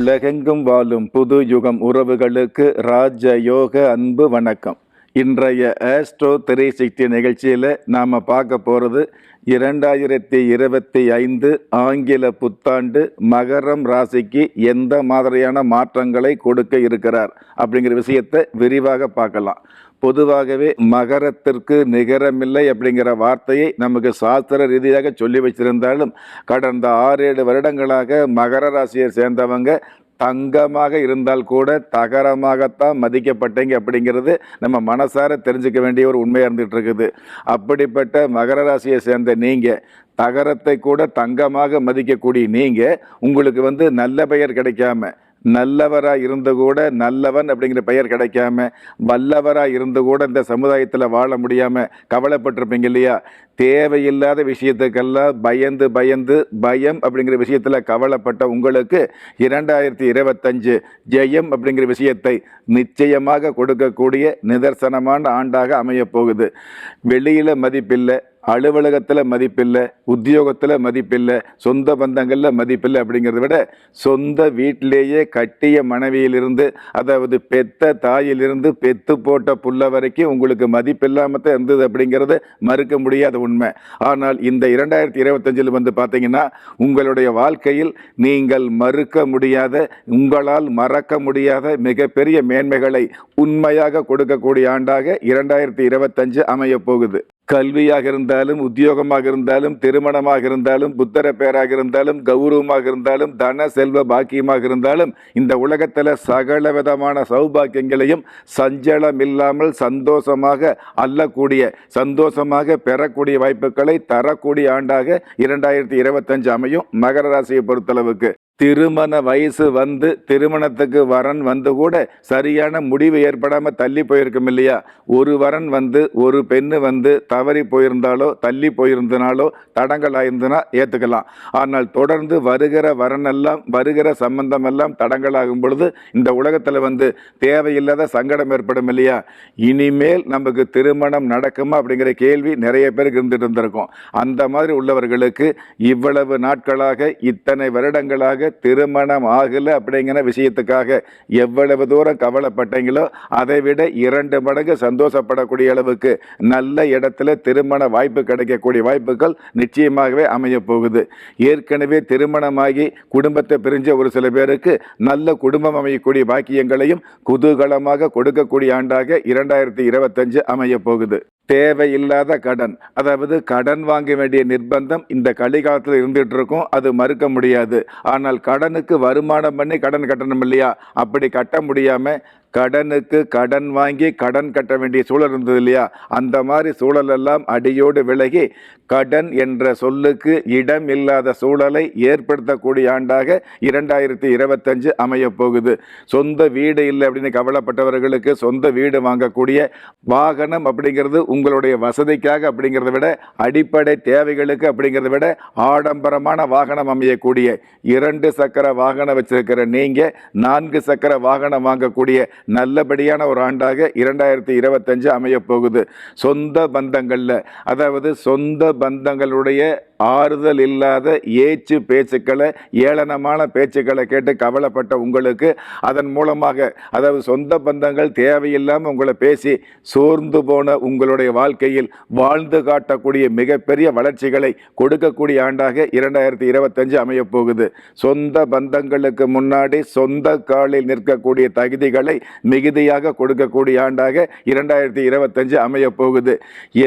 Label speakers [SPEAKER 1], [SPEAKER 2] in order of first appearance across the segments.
[SPEAKER 1] உலகெங்கும் வாழும் புது யுகம் உறவுகளுக்கு ராஜ யோக அன்பு வணக்கம். இன்றைய ஆஸ்ட்ரோ த்ரீ சிக்ஸ்டி நிகழ்ச்சியில் நாம் பார்க்க போகிறது இரண்டாயிரத்தி இருபத்தி ஐந்து ஆங்கில புத்தாண்டு மகரம் ராசிக்கு எந்த மாதிரியான மாற்றங்களை கொடுக்க இருக்கிறார் அப்படிங்கிற விஷயத்தை விரிவாக பார்க்கலாம். பொதுவாகவே மகரத்திற்கு நிகரமில்லை அப்படிங்கிற வார்த்தையை நமக்கு சாஸ்திர ரீதியாக சொல்லி வச்சிருந்தாலும் கடந்த ஆறு ஏழு வருடங்களாக மகர ராசியை சேர்ந்தவங்க தங்கமாக இருந்தால் கூட தகரமாகத்தான் மதிக்கப்பட்டீங்க அப்படிங்கிறது நம்ம மனசார தெரிஞ்சுக்க வேண்டிய ஒரு உண்மையாக இருந்துகிட்டு இருக்குது அப்படிப்பட்ட மகர ராசியை சேர்ந்த நீங்கள் தகரத்தை கூட தங்கமாக மதிக்கக்கூடிய நீங்கள் உங்களுக்கு வந்து நல்ல பெயர் கிடைக்காம நல்லவராக இருந்து கூட நல்லவன் அப்படிங்கிற பெயர் கிடைக்காம வல்லவராக இருந்து கூட இந்த சமுதாயத்தில் வாழ முடியாமல் கவலைப்பட்டிருப்பீங்க இல்லையா? தேவையில்லாத விஷயத்துக்கெல்லாம் பயந்து பயந்து பயம் அப்படிங்கிற விஷயத்தில் கவலைப்பட்ட உங்களுக்கு இரண்டாயிரத்தி இருபத்தஞ்சு ஜெயம் அப்படிங்கிற விஷயத்தை நிச்சயமாக கொடுக்கக்கூடிய நிதர்சனமான ஆண்டாக அமையப்போகுது. வெளியில் மதிப்பில்லை அலுவலகத்தில் மதிப்பில்லை உத்தியோகத்தில் மதிப்பில்லை சொந்த பந்தங்களில் மதிப்பில்லை அப்படிங்கிறத விட சொந்த வீட்டிலேயே கட்டிய மனைவியிலிருந்து அதாவது பெத்த தாயிலிருந்து பெத்து போட்ட புள்ள வரைக்கும் உங்களுக்கு மதிப்பில்லாமல் தான் இருந்தது அப்படிங்கிறது மறுக்க முடியாத உண்மை. ஆனால் இந்த இரண்டாயிரத்தி இருபத்தஞ்சில் வந்து பார்த்தீங்கன்னா உங்களுடைய வாழ்க்கையில் நீங்கள் மறுக்க முடியாத உங்களால் மறக்க முடியாத மிகப்பெரிய மேன்மைகளை உண்மையாக கொடுக்கக்கூடிய ஆண்டாக இரண்டாயிரத்தி இருபத்தஞ்சு அமையப் போகுது கல்வியாக இருந்தாலும் உத்தியோகமாக இருந்தாலும் திருமணமாக இருந்தாலும் புத்தர பேராக இருந்தாலும் கௌரவமாக இருந்தாலும் தன செல்வ பாக்கியமாக இருந்தாலும் இந்த உலகத்தில் சகல விதமான சௌபாக்கியங்களையும் சஞ்சலம் இல்லாமல் சந்தோஷமாக அல்லக்கூடிய சந்தோஷமாக பெறக்கூடிய வாய்ப்புகளை தரக்கூடிய ஆண்டாக இரண்டாயிரத்தி இருபத்தஞ்சு அமையும் மகர ராசியை பொறுத்தளவுக்கு. திருமண வயசு வந்து திருமணத்துக்கு வரன் வந்து கூட சரியான முடிவு ஏற்படாமல் தள்ளி போயிருக்கும் இல்லையா? ஒரு வரன் வந்து ஒரு பெண்ணு வந்து தவறி போயிருந்தாலோ தள்ளி போயிருந்தனாலோ தடங்கள் ஆயிருந்தனா ஏற்றுக்கலாம் ஆனால் தொடர்ந்து வருகிற வரனெல்லாம் வருகிற சம்பந்தம் எல்லாம் தடங்களாகும் பொழுது இந்த உலகத்தில் வந்து தேவையில்லாத சங்கடம் ஏற்படும் இல்லையா? இனிமேல் நமக்கு திருமணம் நடக்குமா அப்படிங்கிற கேள்வி நிறைய பேருக்கு இருந்துட்டு இருந்திருக்கும். அந்த மாதிரி உள்ளவர்களுக்கு இவ்வளவு நாட்களாக இத்தனை வருடங்களாக திருமணம் ஆகலை அப்படிங்கிற விஷயத்துக்காக எவ்வளவு தூரம் கவலைப்பட்டீங்களோ அதை விட இரண்டு மடங்கு சந்தோஷப்படக்கூடிய அளவுக்கு நல்ல இடத்துல திருமண வாய்ப்பு கிடைக்கக்கூடிய வாய்ப்புகள் நிச்சயமாகவே அமைய போகுது ஏற்கனவே திருமணமாகி குடும்பத்தை பிரிஞ்ச ஒரு சில பேருக்கு நல்ல குடும்பம் அமையக்கூடிய பாக்கியங்களையும் குதூகலமாக கொடுக்கக்கூடிய ஆண்டாக இரண்டாயிரத்தி இருபத்தஞ்சு அமைய போகுது தேவையில்லாத கடன். அதாவது கடன் வாங்க வேண்டிய நிர்பந்தம் இந்த கலிகாலத்தில் இருந்துகிட்டு இருக்கும் அது மறுக்க முடியாது. ஆனால் கடனுக்கு வருமானம் பண்ணி கடன் கட்டணும் இல்லையா? அப்படி கட்ட முடியாமல் கடனுக்கு கடன் வாங்கி கடன் கட்ட வேண்டிய சூழல் இருந்தது இல்லையா? அந்த மாதிரி சூழலெல்லாம் அடியோடு விலகி கடன் என்ற சொல்லுக்கு இடம் இல்லாத சூழலை ஏற்படுத்தக்கூடிய ஆண்டாக இரண்டாயிரத்தி இருபத்தஞ்சு அமையப்போகுது சொந்த வீடு இல்லை அப்படின்னு கவலைப்பட்டவர்களுக்கு சொந்த வீடு வாங்கக்கூடிய வாகனம் அப்படிங்கிறது உங்களுடைய வசதிக்காக அப்படிங்கிறத விட அடிப்படை தேவைகளுக்கு அப்படிங்கிறத விட ஆடம்பரமான வாகனம் அமையக்கூடிய இரண்டு சக்கர வாகனம் வச்சிருக்கிற நீங்கள் நான்கு சக்கர வாகனம் வாங்கக்கூடிய நல்லபடியான ஒரு ஆண்டாக இரண்டாயிரத்தி இருபத்தஞ்சு அமையப்போகுது. சொந்த பந்தங்களில் அதாவது சொந்த பந்தங்களுடைய ஆறுதல் இல்லாத ஏச்சு பேச்சுக்களை ஏளனமான பேச்சுக்களை கேட்டு கவலைப்பட்ட உங்களுக்கு அதன் மூலமாக அதாவது சொந்த பந்தங்கள் தேவையில்லாமல் உங்களை பேசி சோர்ந்து போன உங்களுடைய வாழ்க்கையில் வாழ்ந்து காட்டக்கூடிய மிகப்பெரிய வளர்ச்சிகளை கொடுக்கக்கூடிய ஆண்டாக இரண்டாயிரத்தி இருபத்தஞ்சு அமையப்போகுது. சொந்த பந்தங்களுக்கு முன்னாடி சொந்த காலில் நிற்கக்கூடிய தகுதிகளை மிகுதியாக கொடுக்கக்கூடிய ஆண்டாக இரண்டாயிரத்தி இருபத்தஞ்சு அமையப்போகுது.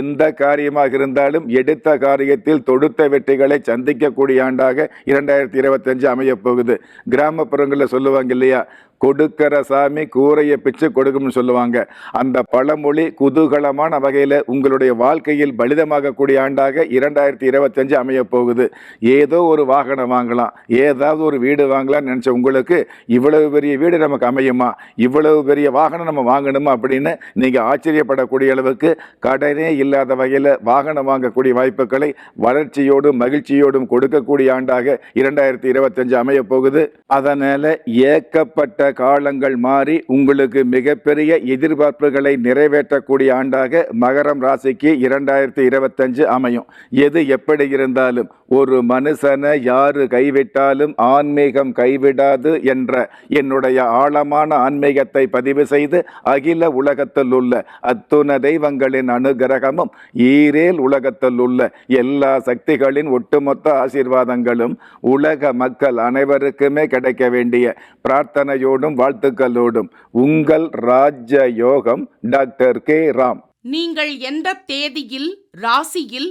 [SPEAKER 1] எந்த காரியமாக இருந்தாலும் எடுத்த காரியத்தில் தொடுத்த வெற்றிகளை சந்திக்கக்கூடிய ஆண்டாக இரண்டாயிரத்தி இருபத்தஞ்சு அமையப்போகுது கிராமப்புறங்களில் சொல்லுவாங்க இல்லையா? கொடுக்கிற சாமி கூரையை பிச்சு கொடுக்கும்னு சொல்லுவாங்க. அந்த பழமொழி குதூகலமான வகையில் உங்களுடைய வாழ்க்கையில் பலிதமாகக்கூடிய ஆண்டாக இரண்டாயிரத்தி இருபத்தஞ்சு அமைய போகுது. ஏதோ ஒரு வாகனம் வாங்கலாம் ஏதாவது ஒரு வீடு வாங்கலாம்னு நினச்ச உங்களுக்கு இவ்வளவு பெரிய வீடு நமக்கு அமையுமா? இவ்வளவு பெரிய வாகனம் நம்ம வாங்கணுமா அப்படின்னு நீங்கள் ஆச்சரியப்படக்கூடிய அளவுக்கு கடனே இல்லாத வகையில் வாகனம் வாங்கக்கூடிய வாய்ப்புகளை வளர்ச்சியோடும் மகிழ்ச்சியோடும் கொடுக்கக்கூடிய ஆண்டாக இரண்டாயிரத்தி இருபத்தஞ்சு அமைய போகுது. அதனால் ஏக்கப்பட்ட காலங்கள் மாறி உங்களுக்கு மிகப்பெரிய எதிர்பார்ப்புகளை நிறைவேற்றக்கூடிய ஆண்டாக மகரம் ராசிக்கு இரண்டாயிரத்தி இருபத்தஞ்சு அமையும். எது எப்படி இருந்தாலும் ஒரு மனுஷனை யாரு கைவிட்டாலும் ஆன்மீகம் கைவிடாது என்ற என்னுடைய ஆழமான ஆன்மீகத்தை பதிவு செய்து அகில உலகத்தில் உள்ள அத்துண தெய்வங்களின் அனுகிரகமும் ஈரேல் உலகத்தில் உள்ள எல்லா சக்திகளின் ஒட்டுமொத்த ஆசீர்வாதங்களும் உலக மக்கள் அனைவருக்குமே கிடைக்க வேண்டிய பிரார்த்தனையோடும் வாழ்த்துக்களோடும் உங்கள் ராஜ யோகம் டாக்டர் கே. ராம்.
[SPEAKER 2] நீங்கள் எந்த தேதியில் ராசியில்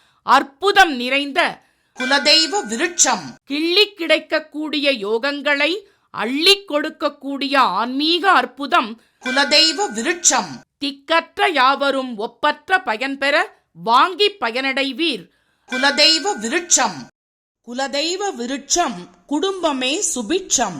[SPEAKER 2] அற்புதம் நிறைந்த குலதெய்வ விருட்சம். கிள்ளி கிடைக்கக்கூடிய யோகங்களை அள்ளி கொடுக்கக்கூடிய ஆன்மீக அற்புதம் குலதெய்வ விருட்சம். திக்கற்ற யாவரும் ஒப்பற்ற பயன் பெற வாங்கி பயனடைவீர். குலதெய்வ விருட்சம். குலதெய்வ விருட்சம் குடும்பமே சுபிட்சம்.